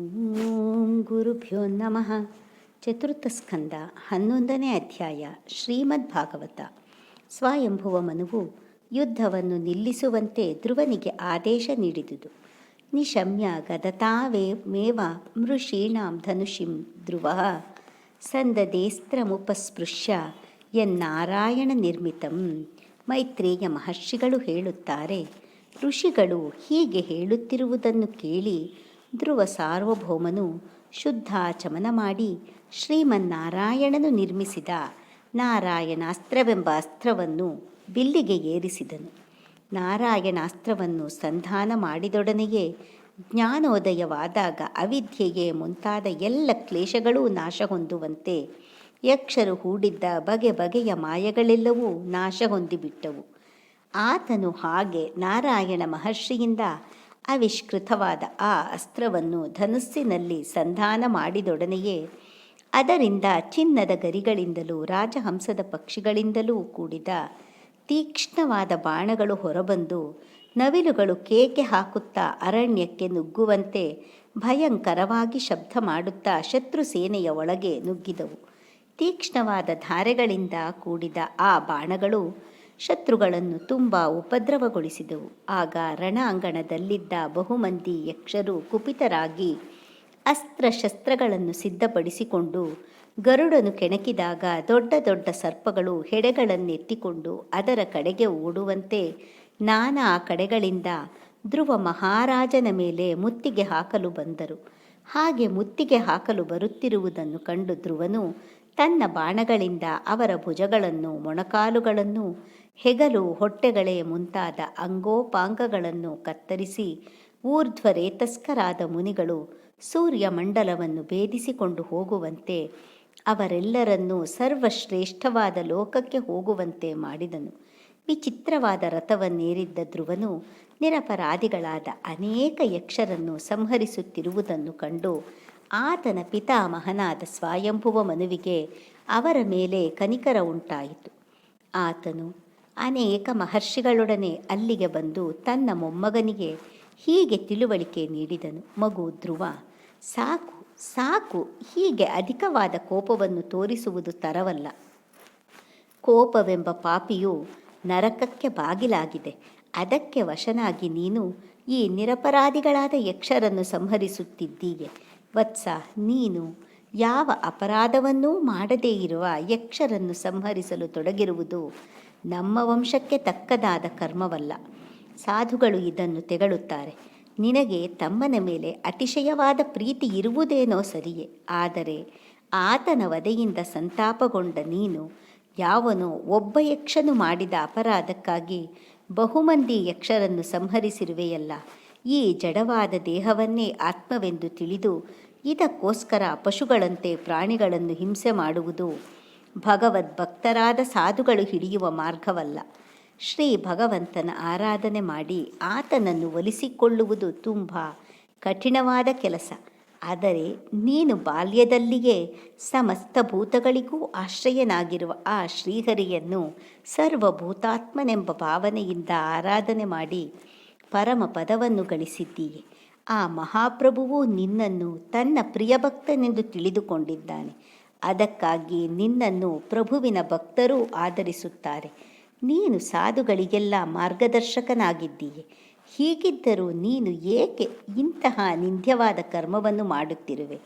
ಓಂ ಗುರುಭ್ಯೋ ನಮಃ. ಚತುರ್ಥ ಸ್ಕಂದ ಹನ್ನೊಂದನೇ ಅಧ್ಯಾಯ ಶ್ರೀಮದ್ ಭಾಗವತ ಸ್ವಯಂಭುವ ಮನುವು ಯುದ್ಧವನ್ನು ನಿಲ್ಲಿಸುವಂತೆ ಧ್ರುವನಿಗೆ ಆದೇಶ ನೀಡಿದುದು. ನಿಶಮ್ಯ ಗದತಾವೇ ಮೇವ ಮೃಷೀಣಾಂ ಧನುಷಿಂ ಧ್ರುವ. ಸಂದದೇಸ್ತ್ರಮುಪಸ್ಪೃಶ್ಯ ಎನ್ನಾರಾಯಣ ನಿರ್ಮಿತಂ. ಮೈತ್ರೇಯ ಮಹರ್ಷಿಗಳು ಹೇಳುತ್ತಾರೆ, ಋಷಿಗಳು ಹೀಗೆ ಹೇಳುತ್ತಿರುವುದನ್ನು ಕೇಳಿ ಧ್ರುವ ಸಾರ್ವಭೌಮನು ಶುದ್ಧ ಚಮನ ಮಾಡಿ ಶ್ರೀಮನ್ನಾರಾಯಣನು ನಿರ್ಮಿಸಿದ ನಾರಾಯಣಾಸ್ತ್ರವೆಂಬ ಅಸ್ತ್ರವನ್ನು ಬಿಲ್ಲಿಗೆ ಏರಿಸಿದನು. ನಾರಾಯಣಾಸ್ತ್ರವನ್ನು ಸಂಧಾನ ಮಾಡಿದೊಡನೆಯೇ ಜ್ಞಾನೋದಯವಾದಾಗ ಅವಿದ್ಯೆಗೆ ಮುಂತಾದ ಎಲ್ಲ ಕ್ಲೇಶಗಳೂ ನಾಶ ಹೊಂದುವಂತೆ ಯಕ್ಷರು ಹೂಡಿದ್ದ ಬಗೆ ಬಗೆಯ ಮಾಯಗಳೆಲ್ಲವೂ ನಾಶ ಹೊಂದಿಬಿಟ್ಟವು ಆತನು ಹಾಗೆ ನಾರಾಯಣ ಮಹರ್ಷಿಯಿಂದ ಆವಿಷ್ಕೃತವಾದ ಆ ಅಸ್ತ್ರವನ್ನು ಧನುಸ್ಸಿನಲ್ಲಿ ಸಂಧಾನ ಮಾಡಿದೊಡನೆಯೇ ಅದರಿಂದ ಚಿನ್ನದ ಗರಿಗಳಿಂದಲೂ ರಾಜಹಂಸದ ಪಕ್ಷಿಗಳಿಂದಲೂ ಕೂಡಿದ ತೀಕ್ಷ್ಣವಾದ ಬಾಣಗಳು ಹೊರಬಂದು ನವಿಲುಗಳು ಕೇಕೆ ಹಾಕುತ್ತಾ ಅರಣ್ಯಕ್ಕೆ ನುಗ್ಗುವಂತೆ ಭಯಂಕರವಾಗಿ ಶಬ್ದ ಮಾಡುತ್ತಾ ಶತ್ರು ಸೇನೆಯ ಒಳಗೆ ನುಗ್ಗಿದವು. ತೀಕ್ಷ್ಣವಾದ ಧಾರೆಗಳಿಂದ ಕೂಡಿದ ಆ ಬಾಣಗಳು ಶತ್ರುಗಳನ್ನು ತುಂಬ ಉಪದ್ರವಗೊಳಿಸಿದವು. ಆಗ ರಣಾಂಗಣದಲ್ಲಿದ್ದ ಬಹುಮಂದಿ ಯಕ್ಷರು ಕುಪಿತರಾಗಿ ಅಸ್ತ್ರಶಸ್ತ್ರಗಳನ್ನು ಸಿದ್ಧಪಡಿಸಿಕೊಂಡು ಗರುಡನು ಕೆಣಕಿದಾಗ ದೊಡ್ಡ ದೊಡ್ಡ ಸರ್ಪಗಳು ಹೆಡೆಗಳನ್ನೆತ್ತಿಕೊಂಡು ಅದರ ಕಡೆಗೆ ಓಡುವಂತೆ ನಾನಾ ಕಡೆಗಳಿಂದ ಧ್ರುವ ಮಹಾರಾಜನ ಮೇಲೆ ಮುತ್ತಿಗೆ ಹಾಕಲು ಬಂದರು. ಹಾಗೆ ಮುತ್ತಿಗೆ ಹಾಕಲು ಬರುತ್ತಿರುವುದನ್ನು ಕಂಡು ಧ್ರುವನು ತನ್ನ ಬಾಣಗಳಿಂದ ಅವರ ಭುಜಗಳನ್ನು ಮೊಣಕಾಲುಗಳನ್ನು ಹೆಗಲು ಹೊಟ್ಟೆಗಳೇ ಮುಂತಾದ ಅಂಗೋಪಾಂಗಗಳನ್ನು ಕತ್ತರಿಸಿ ಊರ್ಧ್ವರೇತಸ್ಕರಾದ ಮುನಿಗಳು ಸೂರ್ಯ ಮಂಡಲವನ್ನು ಭೇದಿಸಿಕೊಂಡು ಹೋಗುವಂತೆ ಅವರೆಲ್ಲರನ್ನೂ ಸರ್ವಶ್ರೇಷ್ಠವಾದ ಲೋಕಕ್ಕೆ ಹೋಗುವಂತೆ ಮಾಡಿದನು. ವಿಚಿತ್ರವಾದ ರಥವನ್ನೇರಿದ್ದ ಧ್ರುವನು ನಿರಪರಾಧಿಗಳಾದ ಅನೇಕ ಯಕ್ಷರನ್ನು ಸಂಹರಿಸುತ್ತಿರುವುದನ್ನು ಕಂಡು ಆತನ ಪಿತಾಮಹನಾದ ಸ್ವಯಂಭುವ ಮನುವಿಗೆ ಅವರ ಮೇಲೆ ಕನಿಕರ ಉಂಟಾಯಿತು. ಆತನು ಅನೇಕ ಮಹರ್ಷಿಗಳೊಡನೆ ಅಲ್ಲಿಗೆ ಬಂದು ತನ್ನ ಮೊಮ್ಮಗನಿಗೆ ಹೀಗೆ ತಿಳುವಳಿಕೆ ನೀಡಿದನು. ಮಗು ಧ್ರುವ, ಸಾಕು ಸಾಕು, ಹೀಗೆ ಅಧಿಕವಾದ ಕೋಪವನ್ನು ತೋರಿಸುವುದು ತರವಲ್ಲ. ಕೋಪವೆಂಬ ಪಾಪಿಯು ನರಕಕ್ಕೆ ಬಾಗಿಲಾಗಿದೆ. ಅದಕ್ಕೆ ವಶನಾಗಿ ನೀನು ಈ ನಿರಪರಾಧಿಗಳಾದ ಯಕ್ಷರನ್ನು ಸಂಹರಿಸುತ್ತಿದ್ದೀಯೆ. ವತ್ಸ, ನೀನು ಯಾವ ಅಪರಾಧವನ್ನೂ ಮಾಡದೇ ಇರುವ ಯಕ್ಷರನ್ನು ಸಂಹರಿಸಲು ತೊಡಗಿರುವುದು ನಮ್ಮ ವಂಶಕ್ಕೆ ತಕ್ಕದಾದ ಕರ್ಮವಲ್ಲ. ಸಾಧುಗಳು ಇದನ್ನು ತೆಗಳುತ್ತಾರೆ. ನಿನಗೆ ತಮ್ಮನ ಮೇಲೆ ಅತಿಶಯವಾದ ಪ್ರೀತಿ ಇರುವುದೇನೋ ಸರಿಯೇ. ಆದರೆ ಆತನ ವಧೆಯಿಂದ ಸಂತಾಪಗೊಂಡ ನೀನು ಯಾವನೋ ಒಬ್ಬ ಯಕ್ಷನು ಮಾಡಿದ ಅಪರಾಧಕ್ಕಾಗಿ ಬಹುಮಂದಿ ಯಕ್ಷರನ್ನು ಸಂಹರಿಸಿರುವೆಯಲ್ಲ. ಈ ಜಡವಾದ ದೇಹವನ್ನೇ ಆತ್ಮವೆಂದು ತಿಳಿದು ಇದಕ್ಕೋಸ್ಕರ ಪಶುಗಳಂತೆ ಪ್ರಾಣಿಗಳನ್ನು ಹಿಂಸೆ ಮಾಡುವುದು ಭಗವದ್ಭಕ್ತರಾದ ಸಾಧುಗಳು ಹಿಡಿಯುವ ಮಾರ್ಗವಲ್ಲ. ಶ್ರೀ ಭಗವಂತನ ಆರಾಧನೆ ಮಾಡಿ ಆತನನ್ನು ಒಲಿಸಿಕೊಳ್ಳುವುದು ತುಂಬ ಕಠಿಣವಾದ ಕೆಲಸ. ಆದರೆ ನೀನು ಬಾಲ್ಯದಲ್ಲಿಯೇ ಸಮಸ್ತ ಭೂತಗಳಿಗೂ ಆಶ್ರಯನಾಗಿರುವ ಆ ಶ್ರೀಹರಿಯನ್ನು ಸರ್ವಭೂತಾತ್ಮನೆಂಬ ಭಾವನೆಯಿಂದ ಆರಾಧನೆ ಮಾಡಿ ಪರಮ ಪದವನ್ನು ಗಳಿಸಿದ್ದೀಯೆ. ಆ ಮಹಾಪ್ರಭುವು ನಿನ್ನನ್ನು ತನ್ನ ಪ್ರಿಯಭಕ್ತನೆಂದು ತಿಳಿದುಕೊಂಡಿದ್ದಾನೆ. ಅದಕ್ಕಾಗಿ ನಿನ್ನನ್ನು ಪ್ರಭುವಿನ ಭಕ್ತರೂ ಆದರಿಸುತ್ತಾರೆ. ನೀನು ಸಾಧುಗಳಿಗೆಲ್ಲ ಮಾರ್ಗದರ್ಶಕನಾಗಿದ್ದೀಯೆ. ಹೀಗಿದ್ದರೂ ನೀನು ಏಕೆ ಇಂತಹ ನಿಂದ್ಯವಾದ ಕರ್ಮವನ್ನು ಮಾಡುತ್ತಿರುವೆ?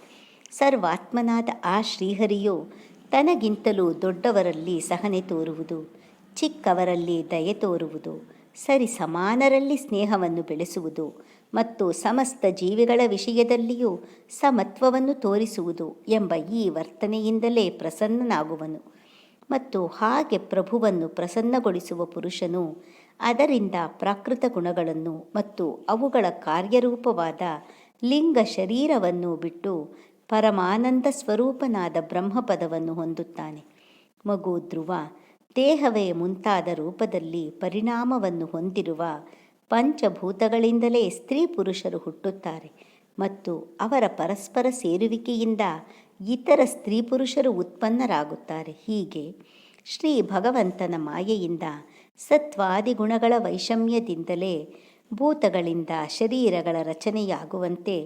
ಸರ್ವಾತ್ಮನಾದ ಆ ಶ್ರೀಹರಿಯು ತನಗಿಂತಲೂ ದೊಡ್ಡವರಲ್ಲಿ ಸಹನೆ ತೋರುವುದು, ಚಿಕ್ಕವರಲ್ಲಿ ದಯೆ ತೋರುವುದು ಸರಿ ಸಮಾನರಲ್ಲಿ ಸ್ನೇಹವನ್ನು ಬೆಳೆಸುವುದು ಮತ್ತು ಸಮಸ್ತ ಜೀವಿಗಳ ವಿಷಯದಲ್ಲಿಯೂ ಸಮತ್ವವನ್ನು ತೋರಿಸುವುದು ಎಂಬ ಈ ವರ್ತನೆಯಿಂದಲೇ ಪ್ರಸನ್ನನಾಗುವನು. ಮತ್ತು ಹಾಗೆ ಪ್ರಭುವನ್ನು ಪ್ರಸನ್ನಗೊಳಿಸುವ ಪುರುಷನು ಅದರಿಂದ ಪ್ರಾಕೃತ ಗುಣಗಳನ್ನು ಮತ್ತು ಅವುಗಳ ಕಾರ್ಯರೂಪವಾದ ಲಿಂಗ ಶರೀರವನ್ನು ಬಿಟ್ಟು ಪರಮಾನಂದ ಸ್ವರೂಪನಾದ ಬ್ರಹ್ಮಪದವನ್ನು ಹೊಂದುತ್ತಾನೆ. ಮಗು ಧ್ರುವ ದೇಹವೇ ಮುಂತಾದ ರೂಪದಲ್ಲಿ ಪರಿಣಾಮವನ್ನು ಹೊಂದಿರುವ ಪಂಚಭೂತಗಳಿಂದಲೇ ಸ್ತ್ರೀ ಪುರುಷರು ಹುಟ್ಟುತ್ತಾರೆ ಮತ್ತು ಅವರ ಪರಸ್ಪರ ಸೇರುವಿಕೆಯಿಂದ ಇತರ ಸ್ತ್ರೀ ಪುರುಷರು ಉತ್ಪನ್ನರಾಗುತ್ತಾರೆ. ಹೀಗೆ ಶ್ರೀ ಭಗವಂತನ ಮಾಯೆಯಿಂದ ಸತ್ವಾದಿ ಗುಣಗಳ ವೈಷಮ್ಯದಿಂದಲೇ ಭೂತಗಳಿಂದ ಶರೀರಗಳ ರಚನೆಯಾಗುವಂತೆ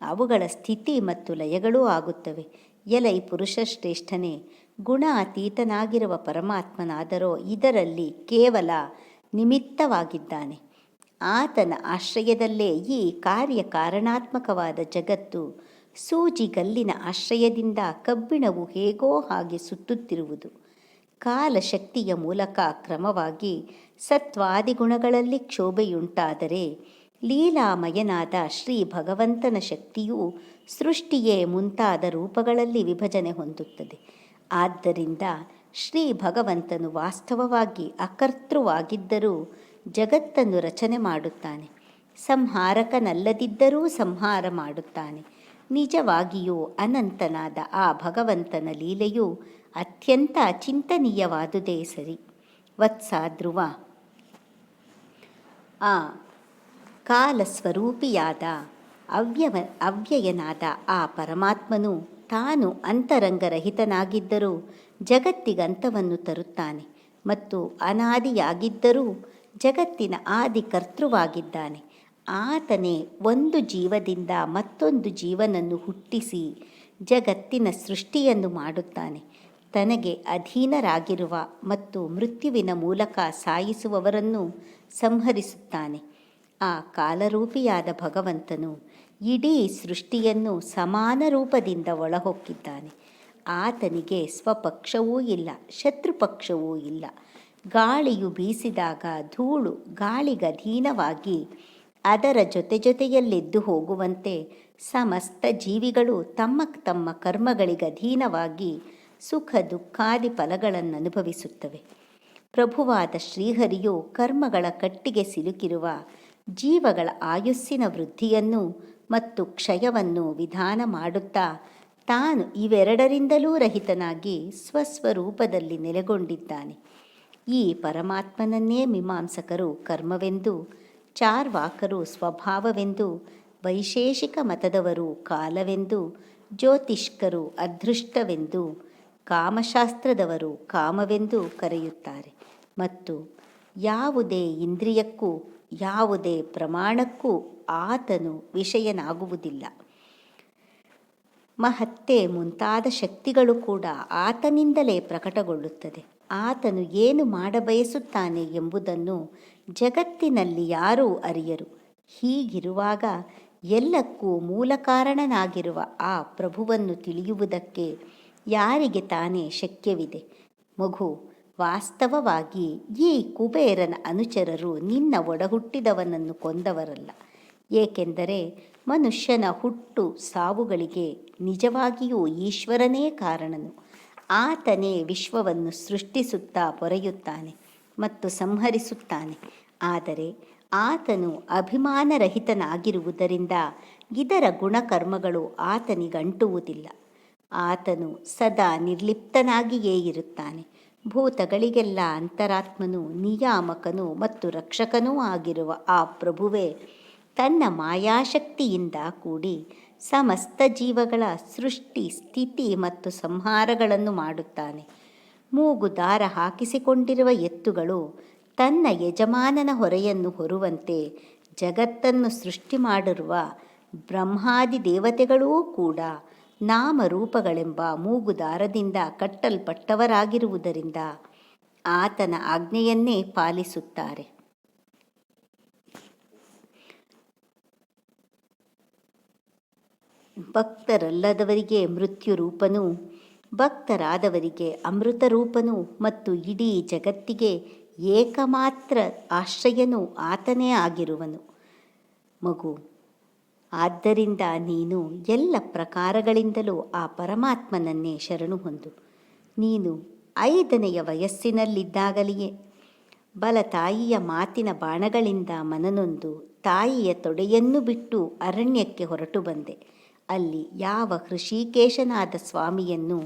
ಅವುಗಳ ಸ್ಥಿತಿ ಮತ್ತು ಲಯಗಳೂ ಆಗುತ್ತವೆ. ಎಲೈ ಪುರುಷ ಶ್ರೇಷ್ಠನೇ ಗುಣ ಅತೀತನಾಗಿರುವ ಪರಮಾತ್ಮನಾದರೋ ಇದರಲ್ಲಿ ಕೇವಲ ನಿಮಿತ್ತವಾಗಿದ್ದಾನೆ. ಆತನ ಆಶ್ರಯದಲ್ಲೇ ಈ ಕಾರ್ಯ ಕಾರಣಾತ್ಮಕವಾದ ಜಗತ್ತು ಸೂಜಿಗಲ್ಲಿನ ಆಶ್ರಯದಿಂದ ಕಬ್ಬಿಣವು ಹೇಗೋ ಹಾಗೆ ಸುತ್ತುತ್ತಿರುವುದು. ಕಾಲಶಕ್ತಿಯ ಮೂಲಕ ಕ್ರಮವಾಗಿ ಸತ್ವಾದಿಗುಣಗಳಲ್ಲಿ ಕ್ಷೋಭೆಯುಂಟಾದರೆ ಲೀಲಾಮಯನಾದ ಶ್ರೀ ಭಗವಂತನ ಶಕ್ತಿಯು ಸೃಷ್ಟಿಯೇ ಮುಂತಾದ ರೂಪಗಳಲ್ಲಿ ವಿಭಜನೆ ಹೊಂದುತ್ತದೆ. ಆದ್ದರಿಂದ ಶ್ರೀ ಭಗವಂತನು ವಾಸ್ತವವಾಗಿ ಅಕರ್ತೃವಾಗಿದ್ದರೂ ಜಗತ್ತನ್ನು ರಚನೆ ಮಾಡುತ್ತಾನೆ. ಸಂಹಾರಕನಲ್ಲದಿದ್ದರೂ ಸಂಹಾರ ಮಾಡುತ್ತಾನೆ. ನಿಜವಾಗಿಯೂ ಅನಂತನಾದ ಆ ಭಗವಂತನ ಲೀಲೆಯು ಅತ್ಯಂತ ಚಿಂತನೀಯವಾದುದೇ ಸರಿ. ವತ್ಸ ಧ್ರುವ ಆ ಕಾಲಸ್ವರೂಪಿಯಾದ ಅವ್ಯವ ಅವ್ಯಯನಾದ ಆ ಪರಮಾತ್ಮನು ತಾನು ಅಂತರಂಗರಹಿತನಾಗಿದ್ದರೂ ಜಗತ್ತಿಗಂತವನ್ನು ತರುತ್ತಾನೆ ಮತ್ತು ಅನಾದಿಯಾಗಿದ್ದರೂ ಜಗತ್ತಿನ ಆದಿ ಕರ್ತೃವಾಗಿದ್ದಾನೆ. ಆತನೇ ಒಂದು ಜೀವದಿಂದ ಮತ್ತೊಂದು ಜೀವನನ್ನು ಹುಟ್ಟಿಸಿ ಜಗತ್ತಿನ ಸೃಷ್ಟಿಯನ್ನು ಮಾಡುತ್ತಾನೆ. ತನಗೆ ಅಧೀನರಾಗಿರುವ ಮತ್ತು ಮೃತ್ಯುವಿನ ಮೂಲಕ ಸಾಯಿಸುವವರನ್ನು ಸಂಹರಿಸುತ್ತಾನೆ. ಆ ಕಾಲರೂಪಿಯಾದ ಭಗವಂತನು ಇಡೀ ಸೃಷ್ಟಿಯನ್ನು ಸಮಾನ ರೂಪದಿಂದ ಒಳಹೊಕ್ಕಿದ್ದಾನೆ. ಆತನಿಗೆ ಸ್ವಪಕ್ಷವೂ ಇಲ್ಲ, ಶತ್ರುಪಕ್ಷವೂ ಇಲ್ಲ. ಗಾಳಿಯು ಬೀಸಿದಾಗ ಧೂಳು ಗಾಳಿಗಧೀನವಾಗಿ ಅದರ ಜೊತೆ ಜೊತೆಯಲ್ಲೆದ್ದು ಹೋಗುವಂತೆ ಸಮಸ್ತ ಜೀವಿಗಳು ತಮ್ಮ ತಮ್ಮ ಕರ್ಮಗಳಿಗಧೀನವಾಗಿ ಸುಖ ದುಃಖಾದಿ ಫಲಗಳನ್ನು ಅನುಭವಿಸುತ್ತವೆ ಪ್ರಭುವಾದ ಶ್ರೀಹರಿಯು ಕರ್ಮಗಳ ಕಟ್ಟಿಗೆ ಸಿಲುಕಿರುವ ಜೀವಗಳ ಆಯುಸ್ಸಿನ ವೃದ್ಧಿಯನ್ನು ಮತ್ತು ಕ್ಷಯವನ್ನು ವಿಧಾನ ಮಾಡುತ್ತಾ ತಾನು ಇವೆರಡರಿಂದಲೂ ರಹಿತನಾಗಿ ಸ್ವಸ್ವರೂಪದಲ್ಲಿ ನೆಲೆಗೊಂಡಿದ್ದಾನೆ. ಈ ಪರಮಾತ್ಮನನ್ನೇ ಮೀಮಾಂಸಕರು ಕರ್ಮವೆಂದು, ಚಾರ್ವಾಕರು ಸ್ವಭಾವವೆಂದು, ವೈಶೇಷಿಕ ಮತದವರು ಕಾಲವೆಂದು, ಜ್ಯೋತಿಷ್ಕರು ಅದೃಷ್ಟವೆಂದು, ಕಾಮಶಾಸ್ತ್ರದವರು ಕಾಮವೆಂದು ಕರೆಯುತ್ತಾರೆ. ಮತ್ತು ಯಾವುದೇ ಇಂದ್ರಿಯಕ್ಕೂ ಯಾವುದೇ ಪ್ರಮಾಣಕ್ಕೂ ಆತನು ವಿಷಯನಾಗುವುದಿಲ್ಲ. ಮಹತ್ತೆ ಮುಂತಾದ ಶಕ್ತಿಗಳು ಕೂಡ ಆತನಿಂದಲೇ ಪ್ರಕಟಗೊಳ್ಳುತ್ತದೆ. ಆತನು ಏನು ಮಾಡಬಯಸುತ್ತಾನೆ ಎಂಬುದನ್ನು ಜಗತ್ತಿನಲ್ಲಿ ಯಾರೂ ಅರಿಯರು. ಹೀಗಿರುವಾಗ ಎಲ್ಲಕ್ಕೂ ಮೂಲ ಕಾರಣನಾಗಿರುವ ಆ ಪ್ರಭುವನ್ನು ತಿಳಿಯುವುದಕ್ಕೆ ಯಾರಿಗೆ ತಾನೇ ಶಕ್ಯವಿದೆ? ಮಗು ವಾಸ್ತವವಾಗಿ ಈ ಕುಬೇರನ ಅನುಚರರು ನಿನ್ನ ಒಡಹುಟ್ಟಿದವನನ್ನು ಕೊಂದವರಲ್ಲ. ಏಕೆಂದರೆ ಮನುಷ್ಯನ ಹುಟ್ಟು ಸಾವುಗಳಿಗೆ ನಿಜವಾಗಿಯೂ ಈಶ್ವರನೇ ಕಾರಣನು. ಆತನೇ ವಿಶ್ವವನ್ನು ಸೃಷ್ಟಿಸುತ್ತಾ ಪೊರೆಯುತ್ತಾನೆ ಮತ್ತು ಸಂಹರಿಸುತ್ತಾನೆ. ಆದರೆ ಆತನು ಅಭಿಮಾನರಹಿತನಾಗಿರುವುದರಿಂದ ಇದರ ಗುಣಕರ್ಮಗಳು ಆತನಿಗಂಟುವುದಿಲ್ಲ. ಆತನು ಸದಾ ನಿರ್ಲಿಪ್ತನಾಗಿಯೇ ಇರುತ್ತಾನೆ. ಭೂತಗಳಿಗೆಲ್ಲ ಅಂತರಾತ್ಮನು, ನಿಯಾಮಕನು ಮತ್ತು ರಕ್ಷಕನೂ ಆಗಿರುವ ಆ ಪ್ರಭುವೇ, ತನ್ನ ಮಾಯಾಶಕ್ತಿಯಿಂದ ಕೂಡಿ ಸಮಸ್ತ ಜೀವಗಳ ಸೃಷ್ಟಿ, ಸ್ಥಿತಿ ಮತ್ತು ಸಂಹಾರಗಳನ್ನು ಮಾಡುತ್ತಾನೆ. ಮೂಗು ದಾರ ಹಾಕಿಸಿಕೊಂಡಿರುವ ಎತ್ತುಗಳು ತನ್ನ ಯಜಮಾನನ ಹೊರೆಯನ್ನು ಹೊರುವಂತೆ ಜಗತ್ತನ್ನು ಸೃಷ್ಟಿ ಮಾಡಿರುವ ಬ್ರಹ್ಮಾದಿ ದೇವತೆಗಳೂ ಕೂಡ ನಾಮರೂಪಗಳೆಂಬ ಮೂಗುದಾರದಿಂದ ಕಟ್ಟಲ್ಪಟ್ಟವರಾಗಿರುವುದರಿಂದ ಆತನ ಆಜ್ಞೆಯನ್ನೇ ಪಾಲಿಸುತ್ತಾರೆ. ಭಕ್ತರಲ್ಲದವರಿಗೆ ಮೃತ್ಯು ರೂಪನು, ಭಕ್ತರಾದವರಿಗೆ ಅಮೃತ ರೂಪನು ಮತ್ತು ಇಡೀ ಜಗತ್ತಿಗೆ ಏಕಮಾತ್ರ ಆಶ್ರಯನೂ ಆತನೇ ಆಗಿರುವನು. ಮಗು ಆದ್ದರಿಂದ ನೀನು ಎಲ್ಲ ಪ್ರಕಾರಗಳಿಂದಲೂ ಆ ಪರಮಾತ್ಮನನ್ನೇ ಶರಣು ಹೊಂದು. ನೀನು ಐದನೆಯ ವಯಸ್ಸಿನಲ್ಲಿದ್ದಾಗಲಿಯೇ. ಬಲ ತಾಯಿಯ ಮಾತಿನ ಬಾಣಗಳಿಂದ ಮನನೊಂದು ತಾಯಿಯ ತೊಡೆಯನ್ನು ಬಿಟ್ಟು ಅರಣ್ಯಕ್ಕೆ ಹೊರಟು ಬಂದೆ. ಅಲ್ಲಿ ಯಾವ ಹೃಷಿಕೇಶನಾದ ಸ್ವಾಮಿಯನ್ನು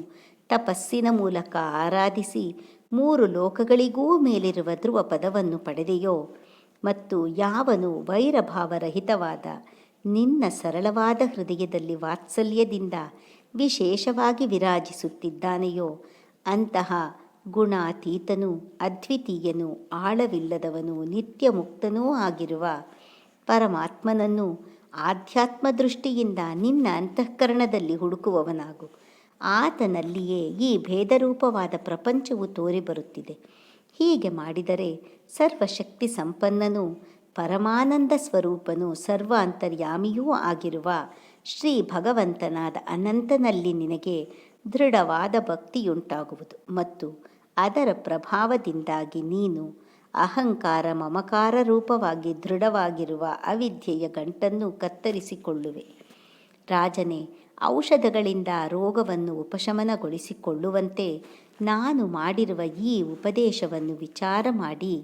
ತಪಸ್ಸಿನ ಮೂಲಕ ಆರಾಧಿಸಿ ಮೂರು ಲೋಕಗಳಿಗೂ ಮೇಲಿರುವ ಧ್ರುವ ಪದವನ್ನು ಪಡೆದೆಯೋ ಮತ್ತು ಯಾವನು ವೈರಭಾವರಹಿತವಾದ ನಿನ್ನ ಸರಳವಾದ ಹೃದಯದಲ್ಲಿ ವಾತ್ಸಲ್ಯದಿಂದ ವಿಶೇಷವಾಗಿ ವಿರಾಜಿಸುತ್ತಿದ್ದಾನೆಯೋ, ಅಂತಹ ಗುಣಾತೀತನೂ ಅದ್ವಿತೀಯನೂ ಆಳವಿಲ್ಲದವನು ನಿತ್ಯ ಮುಕ್ತನೂ ಆಗಿರುವ ಪರಮಾತ್ಮನನ್ನು ಆಧ್ಯಾತ್ಮ ದೃಷ್ಟಿಯಿಂದ ನಿನ್ನ ಅಂತಃಕರಣದಲ್ಲಿ ಹುಡುಕುವವನಾಗು. ಆತನಲ್ಲಿಯೇ ಈ ಭೇದರೂಪವಾದ ಪ್ರಪಂಚವು ತೋರಿಬರುತ್ತಿದೆ. ಹೀಗೆ ಮಾಡಿದರೆ ಸರ್ವಶಕ್ತಿ ಸಂಪನ್ನನೂ ಪರಮಾನಂದ ಸ್ವರೂಪನು ಸರ್ವ ಅಂತರ್ಯಾಮಿಯೂ ಆಗಿರುವ ಶ್ರೀ ಭಗವಂತನಾದ ಅನಂತನಲ್ಲಿ ನಿನಗೆ ದೃಢವಾದ ಭಕ್ತಿಯುಂಟಾಗುವುದು ಮತ್ತು ಅದರ ಪ್ರಭಾವದಿಂದಾಗಿ ನೀನು ಅಹಂಕಾರ ಮಮಕಾರ ರೂಪವಾಗಿ ದೃಢವಾಗಿರುವ ಅವಿದ್ಯೆಯ ಗಂಟನ್ನು ಕತ್ತರಿಸಿಕೊಳ್ಳುವೆ. ರಾಜನೇ, ಔಷಧಗಳಿಂದ ರೋಗವನ್ನು ಉಪಶಮನಗೊಳಿಸಿಕೊಳ್ಳುವಂತೆ ನಾನು ಮಾಡಿರುವ ಈ ಉಪದೇಶವನ್ನು ವಿಚಾರ ಮಾಡಿ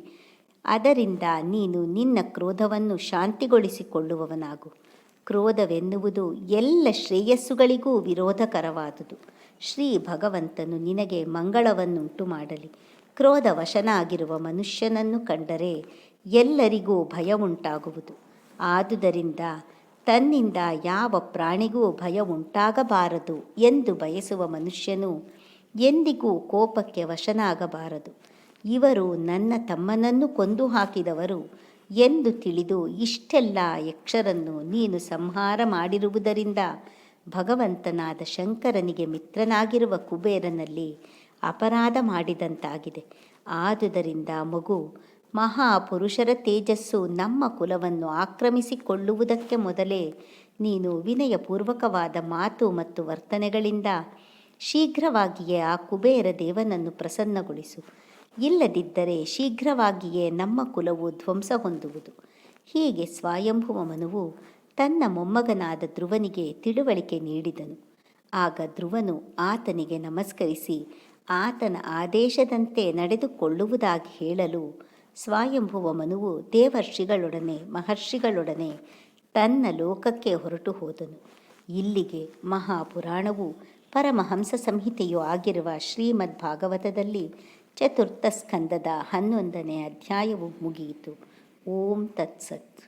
ಅದರಿಂದ ನೀನು ನಿನ್ನ ಕ್ರೋಧವನ್ನು ಶಾಂತಿಗೊಳಿಸಿಕೊಳ್ಳುವವನಾಗು. ಕ್ರೋಧವೆನ್ನುವುದು ಎಲ್ಲ ಶ್ರೇಯಸ್ಸುಗಳಿಗೂ ವಿರೋಧಕರವಾದುದು. ಶ್ರೀ ಭಗವಂತನು ನಿನಗೆ ಮಂಗಳವನ್ನುಂಟು ಮಾಡಲಿ. ಕ್ರೋಧ ವಶನಾಗಿರುವ ಮನುಷ್ಯನನ್ನು ಕಂಡರೆ ಎಲ್ಲರಿಗೂ ಭಯ ಉಂಟಾಗುವುದು ಆದುದರಿಂದ ತನ್ನಿಂದ ಯಾವ ಪ್ರಾಣಿಗೂ ಭಯ ಉಂಟಾಗಬಾರದು ಎಂದು ಬಯಸುವ ಮನುಷ್ಯನು ಎಂದಿಗೂ ಕೋಪಕ್ಕೆ ವಶನಾಗಬಾರದು. ಇವರು ನನ್ನ ತಮ್ಮನನ್ನು ಕೊಂದು ಹಾಕಿದವರು ಎಂದು ತಿಳಿದು ಇಷ್ಟೆಲ್ಲ ಯಕ್ಷರನ್ನು ನೀನು ಸಂಹಾರ ಮಾಡಿರುವುದರಿಂದ ಭಗವಂತನಾದ ಶಂಕರನಿಗೆ ಮಿತ್ರನಾಗಿರುವ ಕುಬೇರನಲ್ಲಿ ಅಪರಾಧ ಮಾಡಿದಂತಾಗಿದೆ. ಆದುದರಿಂದ ಮಗು, ಮಹಾಪುರುಷರ ತೇಜಸ್ಸು ನಮ್ಮ ಕುಲವನ್ನು ಆಕ್ರಮಿಸಿಕೊಳ್ಳುವುದಕ್ಕೆ ಮೊದಲೇ ನೀನು ವಿನಯಪೂರ್ವಕವಾದ ಮಾತು ಮತ್ತು ವರ್ತನೆಗಳಿಂದ ಶೀಘ್ರವಾಗಿಯೇ ಆ ಕುಬೇರ ದೇವನನ್ನು ಪ್ರಸನ್ನಗೊಳಿಸು. ಇಲ್ಲದಿದ್ದರೆ ಶೀಘ್ರವಾಗಿಯೇ ನಮ್ಮ ಕುಲವು ಧ್ವಂಸ ಹೊಂದುವುದು. ಹೀಗೆ ಸ್ವಯಂಭುವ ಮನುವು ತನ್ನ ಮೊಮ್ಮಗನಾದ ಧ್ರುವನಿಗೆ ತಿಳುವಳಿಕೆ ನೀಡಿದನು. ಆಗ ಧ್ರುವನು ಆತನಿಗೆ ನಮಸ್ಕರಿಸಿ, ಆತನ ಆದೇಶದಂತೆ ನಡೆದುಕೊಳ್ಳುವುದಾಗಿ ಹೇಳಲು ಸ್ವಯಂಭುವ ಮನುವು ದೇವರ್ಷಿಗಳೊಡನೆ, ಮಹರ್ಷಿಗಳೊಡನೆ ತನ್ನ ಲೋಕಕ್ಕೆ ಹೊರಟು ಹೋದನು. ಇಲ್ಲಿಗೆ ಮಹಾಪುರಾಣವು ಪರಮಹಂಸ ಸಂಹಿತೆಯೂ ಆಗಿರುವ ಶ್ರೀಮದ್ ಭಾಗವತದಲ್ಲಿ ಚತುರ್ಥ ಸ್ಕಂದದ ಹನ್ನೊಂದನೇ ಅಧ್ಯಾಯವು ಮುಗಿಯಿತು. ಓಂ ತತ್ಸತ್.